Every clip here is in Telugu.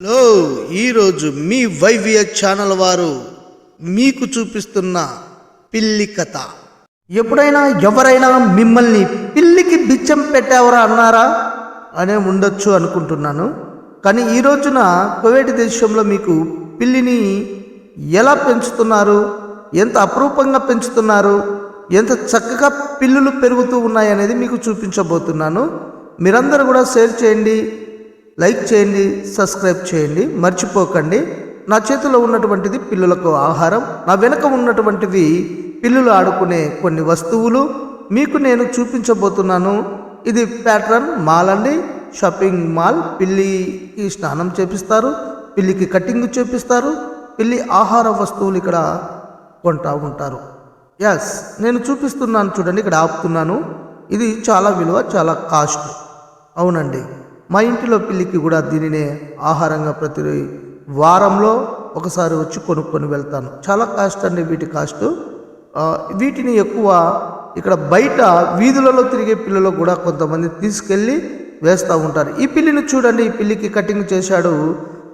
హలో ఈరోజు మీ వైవియ ఛానల్ వారు మీకు చూపిస్తున్న పిల్లి కథ. ఎప్పుడైనా ఎవరైనా మిమ్మల్ని పిల్లికి బిచ్చం పెట్టావరా అన్నారా? అనే ఉండొచ్చు అనుకుంటున్నాను. కానీ ఈ రోజున కువైట్ దేశంలో మీకు పిల్లిని ఎలా పెంచుతున్నారు? ఎంత అపురూపంగా పెంచుతున్నారు? ఎంత చక్కగా పిల్లులు పెరుగుతూ ఉన్నాయి అనేది మీకు చూపించబోతున్నాను. మీరందరూ కూడా షేర్ చేయండి. లైక్ చేయండి సబ్స్క్రైబ్ చేయండి. మర్చిపోకండి. నా చేతిలో ఉన్నటువంటిది పిల్లులకు ఆహారం. నా వెనుక ఉన్నటువంటివి పిల్లులు ఆడుకునే కొన్ని వస్తువులు. మీకు నేను చూపించబోతున్నాను. ఇది ప్యాట్రన్ మాల్ అండి. షాపింగ్ మాల్ పిల్లికి స్నానం చేపిస్తారు. పిల్లికి కటింగ్ చేపిస్తారు. పిల్లి ఆహార వస్తువులు ఇక్కడ కొంటా ఉంటారు. ఎస్ నేను చూపిస్తున్నాను చూడండి ఇక్కడ ఆపుతున్నాను. ఇది చాలా విలువ చాలా కాస్ట్. అవునండి. మా ఇంటిలో పిల్లికి కూడా దీనినే ఆహారంగా ప్రతి వారంలో ఒకసారి వచ్చి కొనుక్కొని వెళ్తాను. చాలా కాస్ట్ అండి వీటి కాస్ట్. వీటిని ఎక్కువ ఇక్కడ బయట వీధులలో తిరిగే పిల్లలు కూడా కొంతమంది తీసుకెళ్ళి వేస్తూ ఉంటారు. ఈ పిల్లిని చూడండి ఈ పిల్లికి కటింగ్ చేశాడు.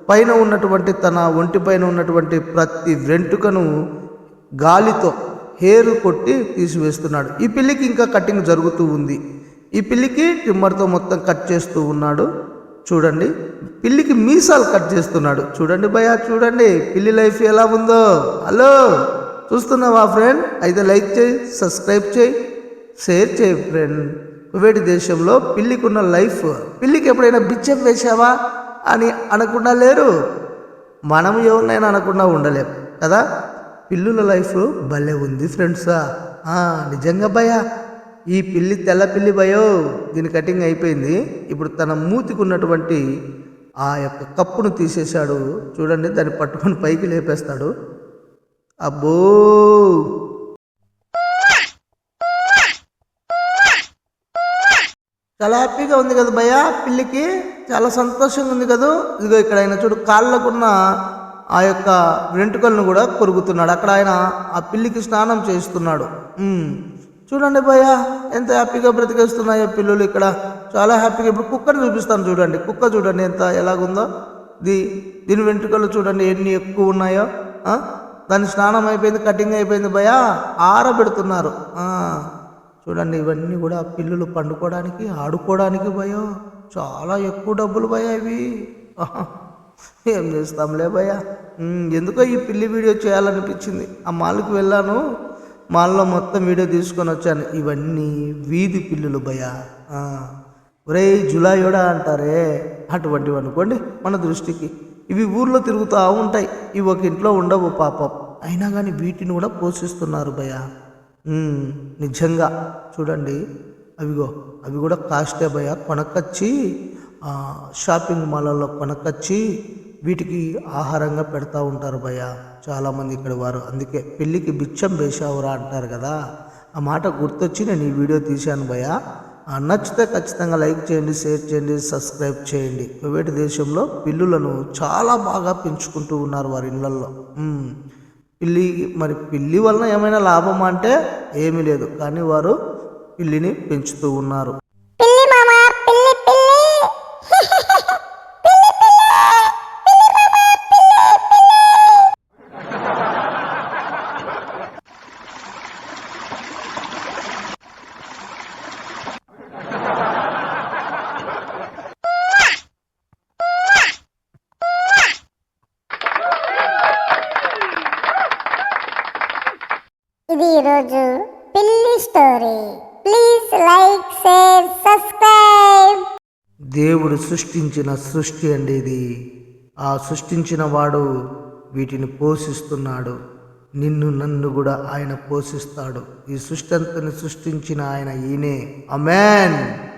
పైన ఉన్నటువంటి తన ఒంటి పైన ఉన్నటువంటి ప్రతి వెంట్రుకను గాలితో హెయిర్ కొట్టి తీసివేస్తున్నాడు. ఈ పిల్లికి ఇంకా కటింగ్ జరుగుతూ ఉంది. ఈ పిల్లికి ట్రిమ్మర్తో మొత్తం కట్ చేస్తూ ఉన్నాడు. చూడండి పిల్లికి మీసాలు కట్ చేస్తున్నాడు. చూడండి భయ చూడండి పిల్లి లైఫ్ ఎలా ఉందో. హలో చూస్తున్నావా ఫ్రెండ్? అయితే లైక్ చేయి సబ్స్క్రైబ్ చేయి షేర్ చేయి ఫ్రెండ్. కువైట్ దేశంలో పిల్లికి ఉన్న లైఫ్ పిల్లికి ఎప్పుడైనా బిచ్చం వేసావా అని అనకుండా లేరు? మనం ఎవరినైనా అనకుండా ఉండలేం కదా? పిల్లుల లైఫ్ భలే ఉంది ఫ్రెండ్సా. నిజంగా భయా ఈ పిల్లి తెల్ల పిల్లి భయో దీని కటింగ్ అయిపోయింది. ఇప్పుడు తన మూతికి ఉన్నటువంటి ఆ యొక్క కప్పును తీసేశాడు. చూడండి దాన్ని పట్టుకొని పైకి లేపేస్తాడు. అబ్బో! చాలా హ్యాపీగా ఉంది కదా భయ్య పిల్లికి. చాలా సంతోషంగా ఉంది కదా. ఇదిగో ఇక్కడ ఆయన చూడు కాళ్ళకున్న ఆ యొక్క వెంట్రుకలను కూడా కొరుకుతున్నాడు. అక్కడ ఆయన ఆ పిల్లికి స్నానం చేస్తున్నాడు చూడండి భయ్య ఎంత హ్యాపీగా బ్రతికేస్తున్నాయో పిల్లలు ఇక్కడ. చాలా హ్యాపీగా ఇప్పుడు కుక్కని చూపిస్తాను చూడండి. కుక్క చూడండి ఎంత ఎలాగుందో. దీ దీని వెంట్రుకలు చూడండి ఎన్ని ఎక్కువ ఉన్నాయో. దాని స్నానం అయిపోయింది కటింగ్ అయిపోయింది భయ ఆరబెడుతున్నారు. చూడండి ఇవన్నీ కూడా పిల్లులు పండుకోవడానికి ఆడుకోవడానికి భయో చాలా ఎక్కువ డబ్బులు భయ ఇవి. ఏం చేస్తాంలే భయ ఎందుకో ఈ పిల్లి వీడియో చేయాలనిపించింది. ఆ మాల్కి వెళ్ళాను. మాల్లో మొత్తం వీడియో తీసుకొని వచ్చాను. ఇవన్నీ వీధి పిల్లులు భయ ఒరే జులాయోడా అంటారే? అటువంటివి అనుకోండి మన దృష్టికి. ఇవి ఊర్లో తిరుగుతూ ఉంటాయి. ఇవి ఒక ఇంట్లో ఉండవు పాపం. అయినా కానీ వీటిని కూడా పోషిస్తున్నారు భయ నిజంగా. చూడండి. అవిగో అవి కూడా కాస్టే భయ కొనకొచ్చి షాపింగ్ మాల్లో కొనకొచ్చి వీటికి ఆహారంగా పెడతా ఉంటారు భయ చాలామంది ఇక్కడ వారు. అందుకే పెళ్ళికి బిచ్చం వేసావురా అంటారు కదా. ఆ మాట గుర్తొచ్చి నేను ఈ వీడియో తీశాను భయ నచ్చితే ఖచ్చితంగా లైక్ చేయండి షేర్ చేయండి సబ్స్క్రైబ్ చేయండి. కువైట్ దేశంలో పిల్లులను చాలా బాగా పెంచుకుంటూ ఉన్నారు వారి ఇళ్ళల్లో పిల్లి మరి పిల్లి వలన ఏమైనా లాభం అంటే ఏమీ లేదు. కానీ వారు పిల్లిని పెంచుతూ ఉన్నారు. ఇది ఈరోజు పిల్లి story. Please like share subscribe. దేవుడు సృష్టించిన సృష్టి అండి ఇది. ఆ సృష్టించిన వాడు వీటిని పోషిస్తున్నాడు. నిన్ను నన్ను కూడా ఆయన పోషిస్తాడు. ఈ సృష్టి అంతని సృష్టించిన ఆయన ఈయనే. అమెన్